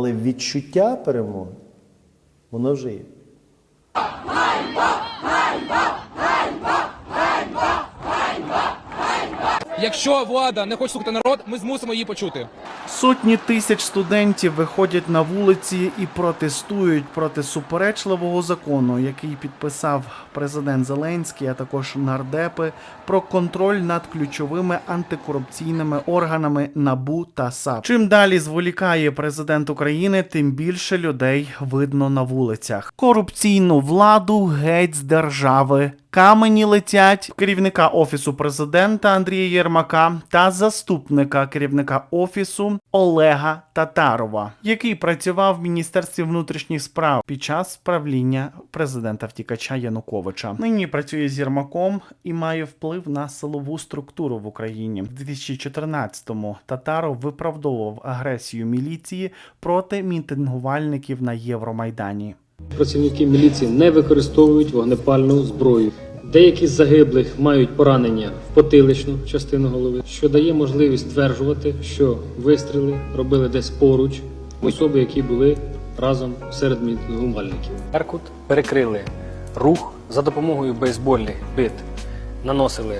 Але відчуття перемоги, воно вже є. Якщо влада не хоче слухати народ, ми змусимо її почути. Сотні тисяч студентів виходять на вулиці і протестують проти суперечливого закону, який підписав президент Зеленський, а також нардепи про контроль над ключовими антикорупційними органами НАБУ та САП. Чим далі зволікає президент України, тим більше людей видно на вулицях. Корупційну владу геть з держави. Камені летять керівника офісу президента Андрія Єрмака та заступника керівника офісу Олега Татарова, який працював в міністерстві внутрішніх справ під час правління президента втікача Януковича. Нині працює з Єрмаком і має вплив на силову структуру в Україні. В 2014-му Татаров виправдовував агресію міліції проти мітингувальників на Євромайдані. Працівники міліції не використовують вогнепальну зброю. Деякі з загиблих мають поранення в потиличну частину голови, що дає можливість стверджувати, що вистріли робили десь поруч особи, які були разом серед мітингувальників. Беркут перекрили рух за допомогою бейсбольних бит, наносили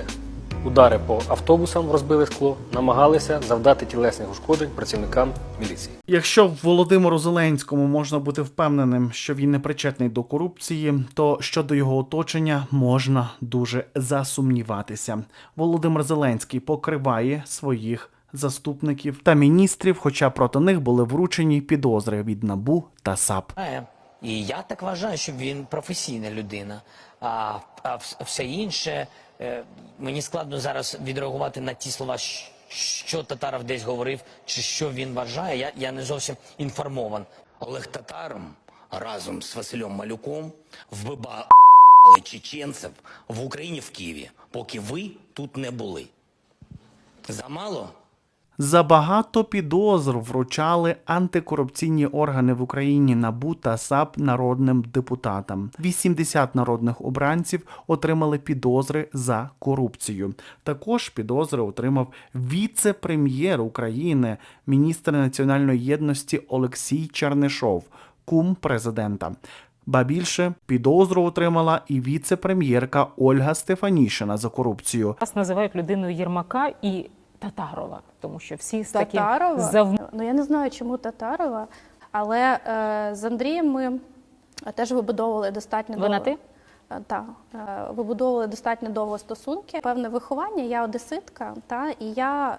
удари по автобусам, розбили скло, намагалися завдати тілесних ушкоджень працівникам міліції. Якщо Володимиру Зеленському можна бути впевненим, що він не причетний до корупції, то щодо його оточення можна дуже засумніватися. Володимир Зеленський покриває своїх заступників та міністрів, хоча проти них були вручені підозри від НАБУ та САП. Е, І я так вважаю, що він професійна людина. А, а все інше мені складно зараз відреагувати на ті слова, що Татаров десь говорив, чи що він вважає. Я, я не зовсім інформован. Олег Татаром разом з Василем Малюком вбивали чеченців в Україні в Києві, поки ви тут не були. Замало? Забагато підозр вручали антикорупційні органи в Україні НАБУ та САП народним депутатам. 80 народних обранців отримали підозри за корупцію. Також підозри отримав віце-прем'єр України, міністр національної єдності Олексій Чернишов, кум президента. Ба більше підозру отримала і віце-прем'єрка Ольга Стефанішина за корупцію. Вас називають людиною Єрмака і Татарова, тому що всі з таким Татарова? зав... Ну я не знаю, чому Татарова, але е, з Андрієм ми теж вибудовували достатньо Вона на довго- ти? Е, Так, е, вибудовували достатньо довго стосунки. Певне виховання, я одеситка, та і я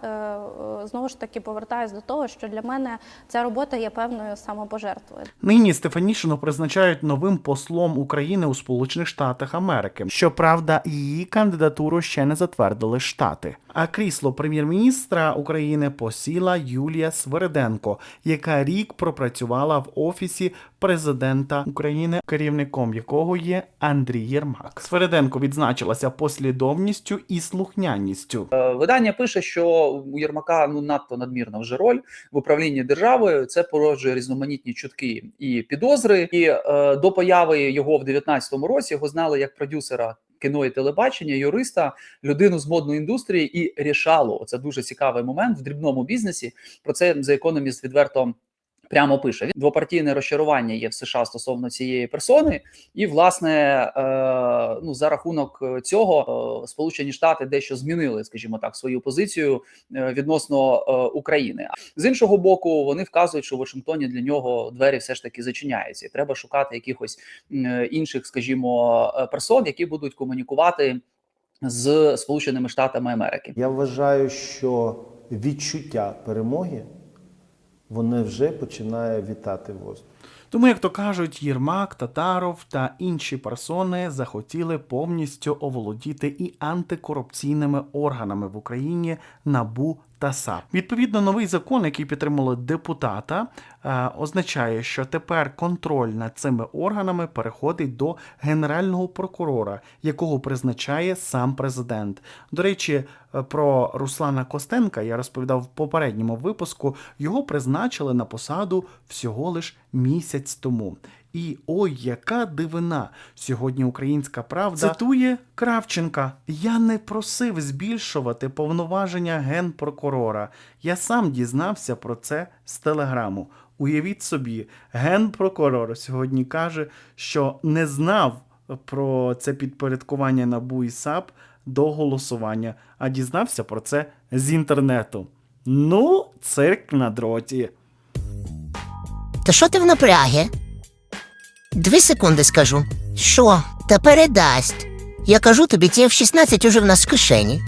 е, знову ж таки повертаюся до того, що для мене ця робота є певною самопожертвою. Нині Стефанішину призначають новим послом України у Сполучених Штатах Америки. Щоправда, її кандидатуру ще не затвердили штати. А крісло прем'єр-міністра України посіла Юлія Свериденко, яка рік пропрацювала в офісі президента України, керівником якого є Андрій Єрмак. Свериденко відзначилася послідовністю і слухняністю. Е, Видання пише, що у Єрмака ну надто надмірна вже роль в управлінні державою. Це породжує різноманітні чутки і підозри. І е, до появи його в 19-му році його знали як продюсера кіно і телебачення, юриста, людину з модної індустрії і рішало. Це дуже цікавий момент в дрібному бізнесі. Про це The Economist відверто. Прямо пише двопартійне розчарування є в США стосовно цієї персони, і власне е, ну за рахунок цього е, Сполучені Штати дещо змінили, скажімо так, свою позицію е, відносно е, України. З іншого боку, вони вказують, що в Вашингтоні для нього двері все ж таки зачиняються, і треба шукати якихось м, інших, скажімо, е, персон, які будуть комунікувати з Сполученими Штатами Америки. Я вважаю, що відчуття перемоги воно вже починає вітати воздух. Тому, як то кажуть, Єрмак, Татаров та інші персони захотіли повністю оволодіти і антикорупційними органами в Україні НАБУ та САП. Відповідно, новий закон, який підтримали депутата, е, означає, що тепер контроль над цими органами переходить до генерального прокурора, якого призначає сам президент. До речі, е, про Руслана Костенка я розповідав в попередньому випуску. Його призначили на посаду всього лиш місяць тому. І ой, яка дивина! Сьогодні українська правда цитує Кравченка: Я не просив збільшувати повноваження генпрокурора. Я сам дізнався про це з телеграму. Уявіть собі, генпрокурор сьогодні каже, що не знав про це підпорядкування НАБУ і САП до голосування, а дізнався про це з інтернету. Ну, цирк на дроті. Та що ти в напрягі? Дві секунди скажу. Що? Та передасть. Я кажу тобі, ті F-16 уже в нас в кишені.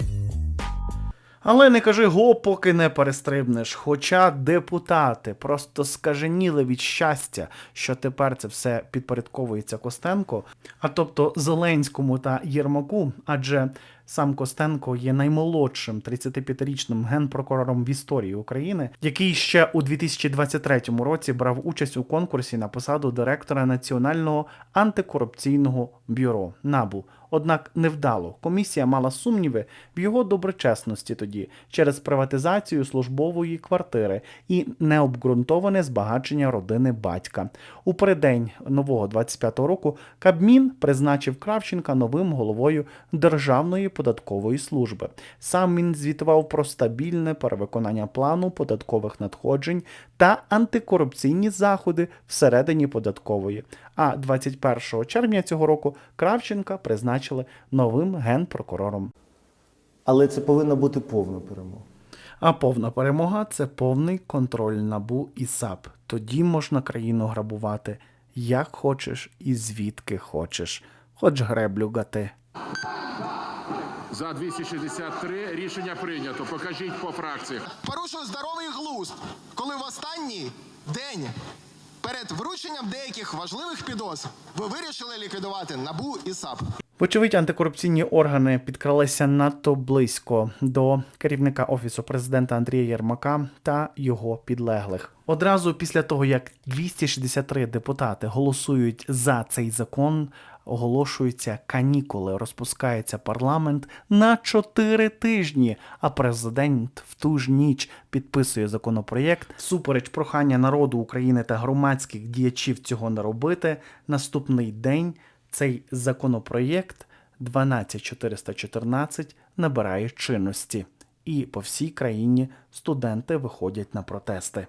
Але не кажи го, поки не перестрибнеш. Хоча депутати просто скаженіли від щастя, що тепер це все підпорядковується Костенко, а тобто Зеленському та Єрмаку, адже сам Костенко є наймолодшим 35-річним генпрокурором в історії України, який ще у 2023 році брав участь у конкурсі на посаду директора Національного антикорупційного бюро НАБУ. Однак невдало. Комісія мала сумніви в його доброчесності тоді через приватизацію службової квартири і необґрунтоване збагачення родини батька. У переддень нового 25-го року Кабмін призначив Кравченка новим головою Державної податкової служби. Сам він звітував про стабільне перевиконання плану податкових надходжень та антикорупційні заходи всередині податкової. А 21 червня цього року Кравченка призначили новим генпрокурором. Але це повинна бути повна перемога. А повна перемога це повний контроль набу і САП. Тоді можна країну грабувати як хочеш і звідки хочеш, хоч греблю гати. За 263 рішення прийнято. Покажіть по фракціях. порушили здоровий глузд, коли в останній день перед врученням деяких важливих підозр ви вирішили ліквідувати набу і САП. Вочевидь, антикорупційні органи підкралися надто близько до керівника офісу президента Андрія Єрмака та його підлеглих. Одразу після того, як 263 депутати голосують за цей закон, оголошуються канікули, розпускається парламент на 4 тижні, а президент в ту ж ніч підписує законопроєкт. Супереч прохання народу України та громадських діячів цього не робити. Наступний день цей законопроєкт 12414 набирає чинності, і по всій країні студенти виходять на протести.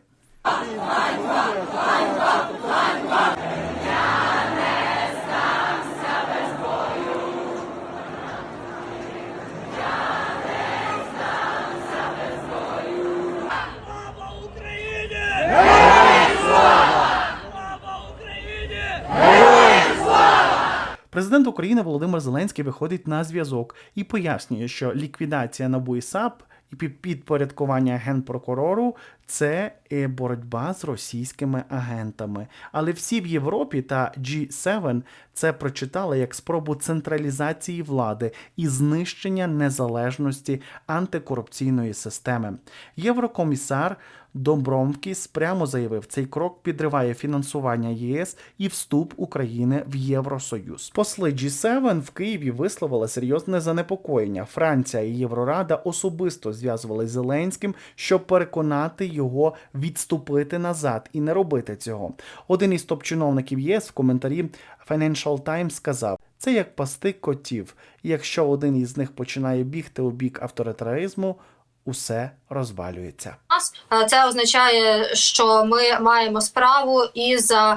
України Володимир Зеленський виходить на зв'язок і пояснює, що ліквідація НАБУ і САП і підпорядкування генпрокурору це е, боротьба з російськими агентами. Але всі в Європі та G7 це прочитали як спробу централізації влади і знищення незалежності антикорупційної системи. Єврокомісар Домбровкіс прямо заявив, цей крок підриває фінансування ЄС і вступ України в Євросоюз. Посли G7 в Києві висловили серйозне занепокоєння. Франція і Єврорада особисто зв'язували Зеленським, щоб переконати його відступити назад і не робити цього. Один із топ-чиновників ЄС в коментарі Financial Times сказав. Це як пасти котів. Якщо один із них починає бігти у бік авторитаризму, усе розвалюється. Це означає, що ми маємо справу із е,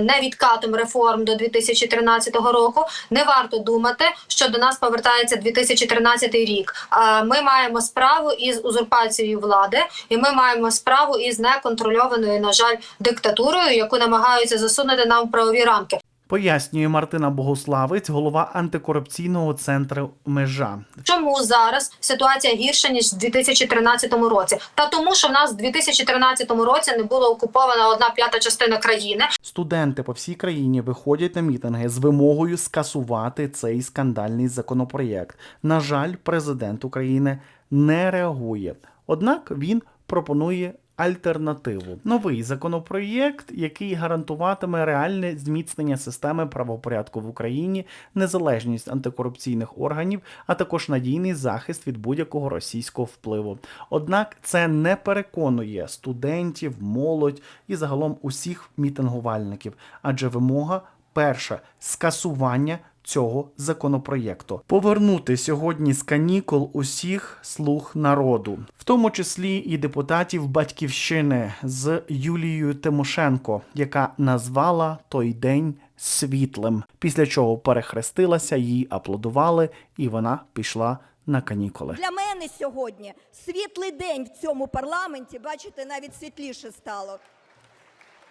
невідкатом реформ до 2013 року. Не варто думати, що до нас повертається 2013 рік. Е, Ми маємо справу із узурпацією влади, і ми маємо справу із неконтрольованою, на жаль, диктатурою, яку намагаються засунути нам в правові рамки. Пояснює Мартина Богославець, голова антикорупційного центру Межа. Чому зараз ситуація гірша ніж в 2013 році? Та тому, що в нас в 2013 році не була окупована одна п'ята частина країни. Студенти по всій країні виходять на мітинги з вимогою скасувати цей скандальний законопроєкт. На жаль, президент України не реагує. Однак він пропонує альтернативу. Новий законопроєкт, який гарантуватиме реальне зміцнення системи правопорядку в Україні, незалежність антикорупційних органів, а також надійний захист від будь-якого російського впливу. Однак це не переконує студентів, молодь і загалом усіх мітингувальників, адже вимога перша скасування цього законопроєкту повернути сьогодні з канікул усіх слуг народу, в тому числі і депутатів батьківщини з Юлією Тимошенко, яка назвала той день світлим. Після чого перехрестилася, їй аплодували, і вона пішла на канікули. Для мене сьогодні світлий день в цьому парламенті, бачите, навіть світліше стало.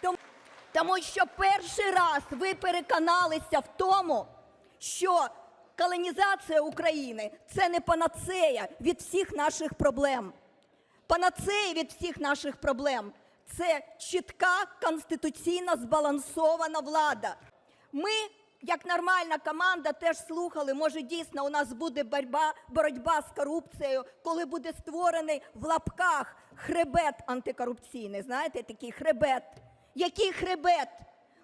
Тому, тому що перший раз ви переконалися в тому, що колонізація України це не панацея від всіх наших проблем. Панацея від всіх наших проблем це чітка конституційно збалансована влада. Ми, як нормальна команда, теж слухали. Може, дійсно у нас буде боротьба, боротьба з корупцією, коли буде створений в лапках хребет антикорупційний. Знаєте, такий хребет. Який хребет?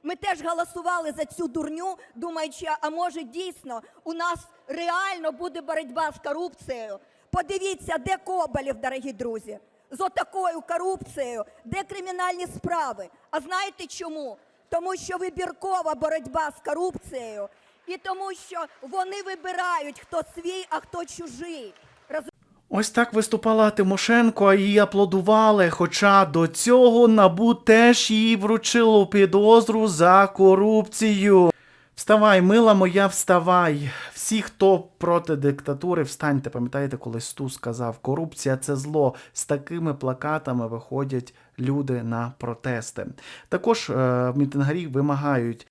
Ми теж голосували за цю дурню, думаючи, а може дійсно у нас реально буде боротьба з корупцією. Подивіться, де Коболєв, дорогі друзі, з отакою корупцією, де кримінальні справи. А знаєте чому? Тому що вибіркова боротьба з корупцією, і тому, що вони вибирають, хто свій, а хто чужий. Ось так виступала Тимошенко, а її аплодували. Хоча до цього набу теж їй вручило підозру за корупцію. Вставай, мила моя, вставай. Всі, хто проти диктатури, встаньте. Пам'ятаєте, коли Сту сказав, корупція це зло. З такими плакатами виходять люди на протести. Також е, мітингарі вимагають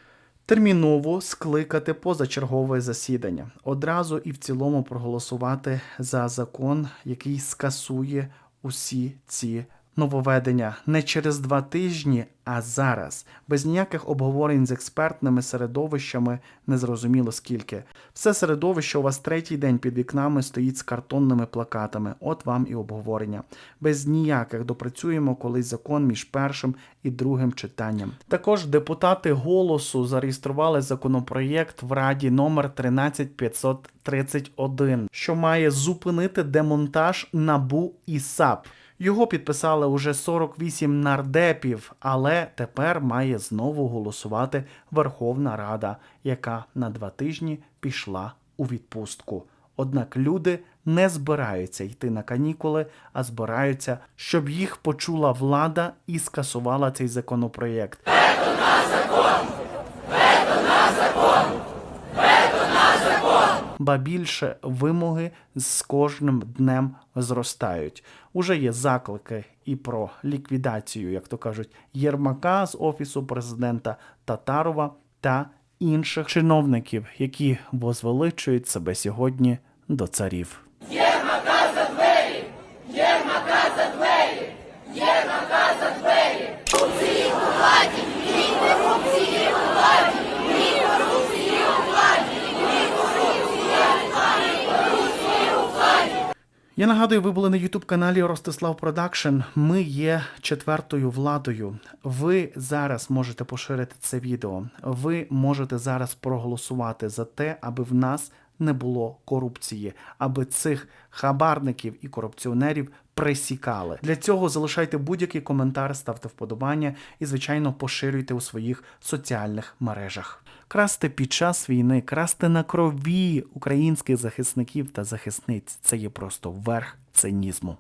терміново скликати позачергове засідання, одразу і в цілому проголосувати за закон, який скасує усі ці нововведення не через два тижні, а зараз, без ніяких обговорень з експертними середовищами, незрозуміло скільки. Все середовище у вас третій день під вікнами стоїть з картонними плакатами. От вам і обговорення. Без ніяких допрацюємо колись закон між першим і другим читанням. Також депутати голосу зареєстрували законопроєкт в Раді номер 13531, що має зупинити демонтаж НАБУ і САП. Його підписали уже 48 нардепів, але тепер має знову голосувати Верховна Рада, яка на два тижні пішла у відпустку. Однак люди не збираються йти на канікули, а збираються, щоб їх почула влада і скасувала цей законопроєкт. Ба більше вимоги з кожним днем зростають. Уже є заклики і про ліквідацію, як то кажуть, Єрмака з офісу президента Татарова та інших чиновників, які возвеличують себе сьогодні до царів. Нагадую, ви були на Ютуб каналі Ростислав Продакшн. Ми є четвертою владою. Ви зараз можете поширити це відео. Ви можете зараз проголосувати за те, аби в нас не було корупції, аби цих хабарників і корупціонерів присікали. Для цього залишайте будь-який коментар, ставте вподобання і, звичайно, поширюйте у своїх соціальних мережах. Красти під час війни, красти на крові українських захисників та захисниць це є просто верх цинізму.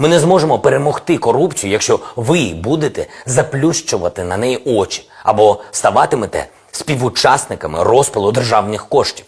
Ми не зможемо перемогти корупцію, якщо ви будете заплющувати на неї очі або ставатимете співучасниками розпилу державних коштів.